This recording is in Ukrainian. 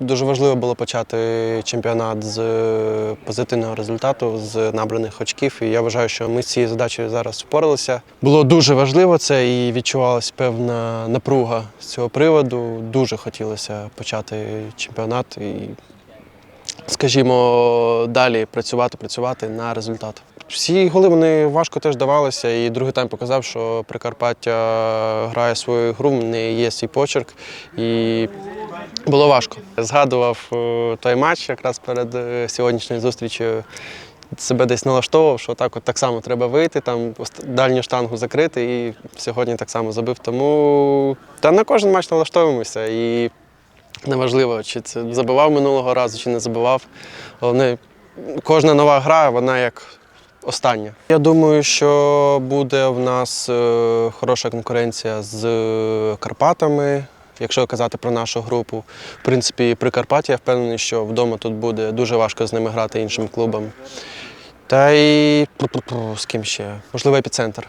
Дуже важливо було почати чемпіонат з позитивного результату, з набраних очків. І я вважаю, що ми з цією задачею зараз впоралися. Було дуже важливо це і відчувалася певна напруга з цього приводу. Дуже хотілося почати чемпіонат і, скажімо, далі працювати, працювати на результат. Всі голи вони важко теж давалися, і другий тайм показав, що Прикарпаття грає свою гру, в неї є свій почерк. І було важко. Згадував е, той матч якраз перед е, сьогоднішньою зустрічю. Себе десь налаштовував, що так, от так само треба вийти, там дальню штангу закрити, і сьогодні так само забив. Тому та на кожен матч налаштовуємося. І неважливо, чи це забивав минулого разу, чи не забивав. Головне, кожна нова гра, вона як остання. Я думаю, що буде в нас е, хороша конкуренція з Карпатами. Якщо казати про нашу групу, в принципі, Прикарпаття, я впевнений, що вдома тут буде дуже важко з ними грати іншим клубам. Та й з ким ще? Можливо, епіцентр.